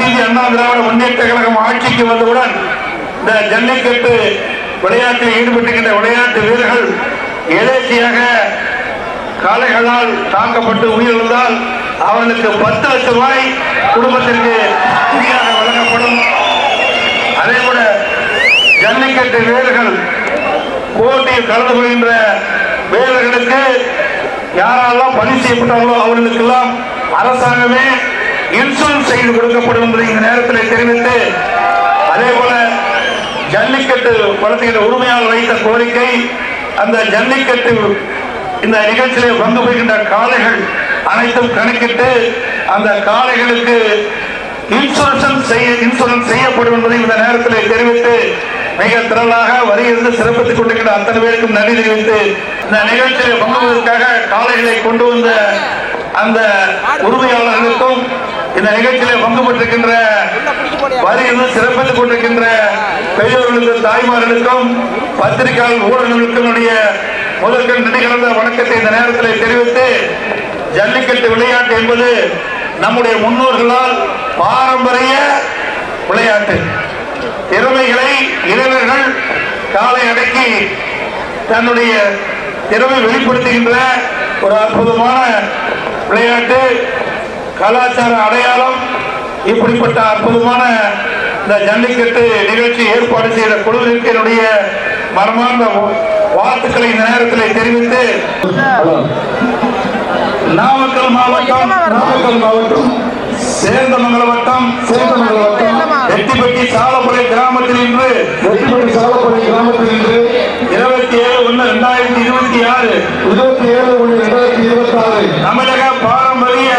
காந்திஜி அண்ணா திராவிட முன்னேற்ற கழகம் ஆட்சிக்கு வந்தவுடன் இந்த ஜல்லிக்கட்டு விளையாட்டில் ஈடுபட்டிருக்கின்ற விளையாட்டு வீரர்கள் எதேச்சியாக காளைகளால் தாக்கப்பட்டு உயிரிழந்தால் அவர்களுக்கு பத்து லட்சம் ரூபாய் குடும்பத்திற்கு நிதியாக வழங்கப்படும். அதே கூட ஜல்லிக்கட்டு வீரர்கள் போட்டியில் கலந்து கொள்கின்ற வீரர்களுக்கு யாரெல்லாம் பணி செய்யப்பட்டார்களோ அவர்களுக்கெல்லாம் அரசாங்கமே இன்சூரன்ஸ் செய்து கொடுக்கப்படும் என்பதை இந்த நேரத்தில் தெரிவித்து அதே போல ஜல்லிக்கட்டு வளர்த்துகிற உரிமையாளர் வைத்த கோரிக்கை அந்த ஜல்லிக்கட்டு இந்த நிகழ்ச்சியிலே பங்கு பெறுகின்ற காளைகள் அனைத்தும் கணக்கிட்டு அந்த காளைகளுக்கு இன்சூரன்ஸ் செய்ய இன்சூரன்ஸ் செய்யப்படும் என்பதை இந்த நேரத்தில் தெரிவித்து மிக திரளாக வருகிறது சிறப்பித்துக் கொண்டிருக்கிற அத்தனை பேருக்கும் நன்றி தெரிவித்து இந்த நிகழ்ச்சியில் பங்குவதற்காக காளைகளை கொண்டு வந்த அந்த உரிமையாளர்களுக்கும் இந்த நிகழ்ச்சியில பங்கு பெற்றிருக்கின்ற வருகிறது சிறப்பித்துக் கொண்டிருக்கின்ற பெரியோர்களுக்கும் தாய்மார்களுக்கும் பத்திரிகையாளர் ஊடகங்களுக்கும் முதற்கண் நினைகலந்த வணக்கத்தை இந்த நேரத்தில் தெரிவித்து ஜல்லிக்கட்டு விளையாட்டு என்பது நம்முடைய முன்னோர்களால் பாரம்பரிய விளையாட்டு. திறமைகளை இளைஞர்கள் காலை அடக்கி தன்னுடைய திறமை வெளிப்படுத்துகின்ற ஒரு அற்புதமான விளையாட்டு. கலாச்சார அடையாளம் இப்படிப்பட்ட அற்புதமான இந்த ஜல்லிக்கட்டு நிகழ்ச்சி ஏற்பாடு செய்த குழுவிற்கு என்னுடைய மனமார்ந்த வாழ்த்துக்களை இந்த நேரத்தில் தெரிவித்து நாமக்கல் மாவட்டம் நாமக்கல் மாவட்டம் சேந்தமங்கல வட்டம் சேந்தமங்கல வட்டம் வெட்டிப்பட்டி சாலப்படை கிராமத்தில் இன்று வெட்டிப்பட்டி சாலப்படை கிராமத்தில் இன்று இருபத்தி ஏழு ஒன்று ரெண்டாயிரத்தி இருபத்தி ஆறு. இருபத்தி ஏழு ஒன்று ரெண்டாயிரத்தி இருபத்தி ஆறு தமிழக பாரம்பரிய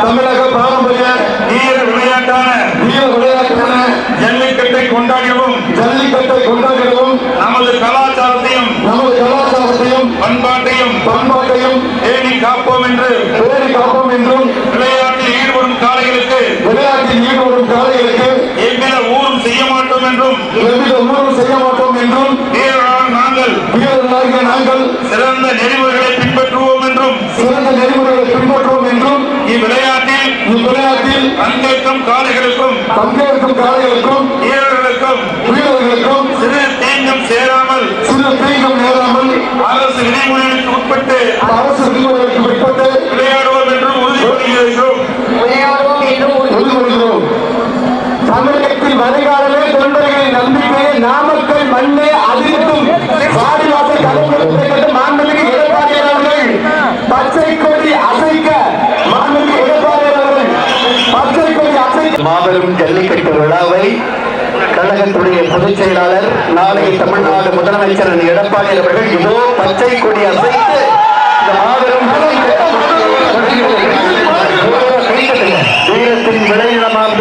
தமிழக பாரம்பரிய வீர விளையாட்டான வீர விளையாட்டான ஜல்லிக்கட்டை கொண்டாடினவும் ஜல்லிக்கட்டை கொண்டாடினவும் நமது கலாச்சாரத்தையும் நமது கலாச்சாரத்தையும் பண்பாட்டையும் பேணி காப்போம் என்று பேணி காப்போம் என்றும் விளையாட்டில் ஈடுபடும் காளைகளுக்கு விளையாட்டில் ஈடுபடும் காளைகளுக்கு எவ்வித ஊரும் செய்ய மாட்டோம் என்றும் எவ்வித ஊரும் செய்ய மாட்டோம் என்றும் வீரர்களாக நாங்கள் வீரர்களாகிய நாங்கள் சிறந்த நெறிமுறைகளை பின்பற்றுவோம் என்றும் சிறந்த நெறிமுறைகளை பின்பற்றுவோம் என்றும் இவ்விளையாட்டில் இவ்விளையாட்டில் பங்கேற்கும் காளைகளுக்கும் பங்கேற்கும் காளைகளுக்கும் உட்பட்டு அரசு விதிமுறைகளுக்கு உட்பட்டு விளையாடுவோம் என்றும் உறுதிமொழிகிறோம் விளையாடுவோம் என்று உறுதிமொழிகிறோம் தமிழகத்தில் வருகாலமே தொண்டர்களின் நம்பிக்கையை நாமக்கல் மண்ணே அதிர்த்தும் வாடிவாசல் கலைஞர்கள் மாண்புமிகு எடப்பாடியார் அவர்கள் பச்சை கொடி அசைக்க மாண்புமிகு எடப்பாடியார் அவர்கள் பச்சை கொடி அசைக்க. மாபெரும் ஜல்லிக்கட்டு விழாவை கழகத்துடைய பொதுச் செயலாளர் நாளை தமிழ்நாடு முதலமைச்சர் எடப்பாடி அவர்கள் இதோ பச்சை கொடி அசைத்து இந்த மாபெரும் வீரத்தின்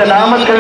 நாமக்கல்